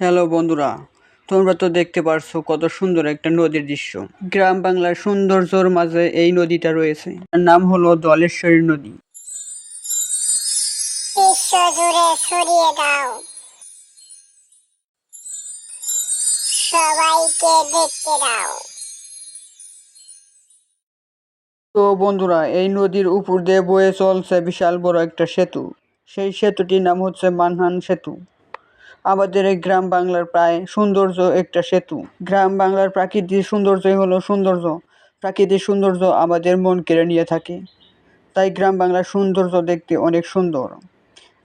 Hello বন্ধুরা তোমরা তো দেখতে পারছ কত সুন্দর একটা নদীর দৃশ্য। গ্রাম বাংলার সৌন্দর্যর মাঝে এই নদীটা রয়েছে। তার নাম হলো দলেশ্বরী নদী। বিশ্ব জুড়ে ছড়িয়ে দাও। সবাইকে দেখতে দাও। তো বন্ধুরা এই নদীর উপর দিয়ে বয়ে চলছে বিশাল বড় একটা সেতু। সেই সেতুটির নাম হচ্ছে মানহান সেতু। আমাদের এই গ্রাম বাংলার প্রায় সৌন্দর্য একটা সেতু। গ্রাম বাংলার প্রাকৃতিক সৌন্দর্যই হলো সৌন্দর্য। প্রাকৃতিক সৌন্দর্য আমাদের মন কেড়ে নিয়ে থাকে। তাই গ্রাম বাংলার সৌন্দর্য দেখতে অনেক সুন্দর।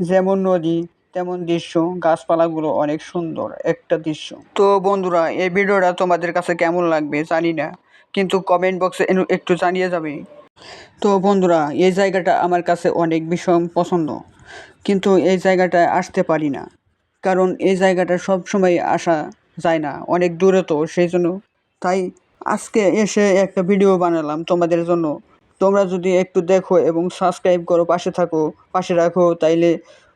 যেমন নদী, তেমন দৃশ্য, গাছপালাগুলো অনেক সুন্দর একটা দৃশ্য। তো বন্ধুরা, এই ভিডিওটা তোমাদের কাছে কেমন লাগবে জানি না, কিন্তু কমেন্ট বক্সে একটু জানিয়ে যাবে। তো বন্ধুরা, এই জায়গাটা আমার কাছে অনেক ভীষণ পছন্দ। কিন্তু এই জায়গাটায় আসতে পারি না। কারণ এই জায়গাটা সব সময় আসা যায় না, অনেক দূরে তো, সেই জন্য। তাই আজকে এসে একটা ভিডিও বানালাম তোমাদের জন্য। তোমরা যদি একটু দেখো এবং সাবস্ক্রাইব করো, পাশে থাকো, পাশে রাখো, তাইলে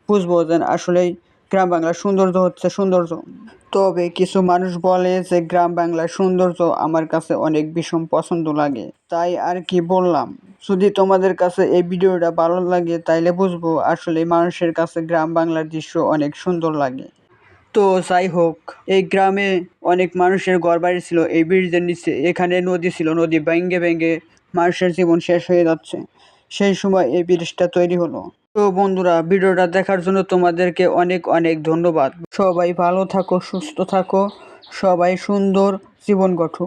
বুঝব যে আসলেই গ্রাম বাংলার সৌন্দর্য হচ্ছে সৌন্দর্য। তবে কিছু মানুষ বলে যে গ্রাম বাংলার সৌন্দর্য আমার কাছে অনেক ভীষণ পছন্দ লাগে, তাই আর কি বললাম? যদি তোমাদের কাছে এই ভিডিওটা ভালো লাগে, তাইলে বুঝব আসলে মানুষের কাছে গ্রাম বাংলার দৃশ্য অনেক সুন্দর লাগে। তো যাই হোক, এই গ্রামে অনেক মানুষের ঘর ঘরবাড়ি ছিল, এই ব্রিজের নিচে। এখানে নদী ছিল, নদী ভেঙ্গে ভেঙ্গে মানুষের জীবন শেষ হয়ে যাচ্ছে। সেই সময় এই ব্রিজটা তৈরি হলো। তো বন্ধুরা, ভিডিওটা দেখার জন্য তোমাদেরকে অনেক অনেক ধন্যবাদ। সবাই ভালো থাকো, সুস্থ থাকো, সবাই সুন্দর জীবন গঠো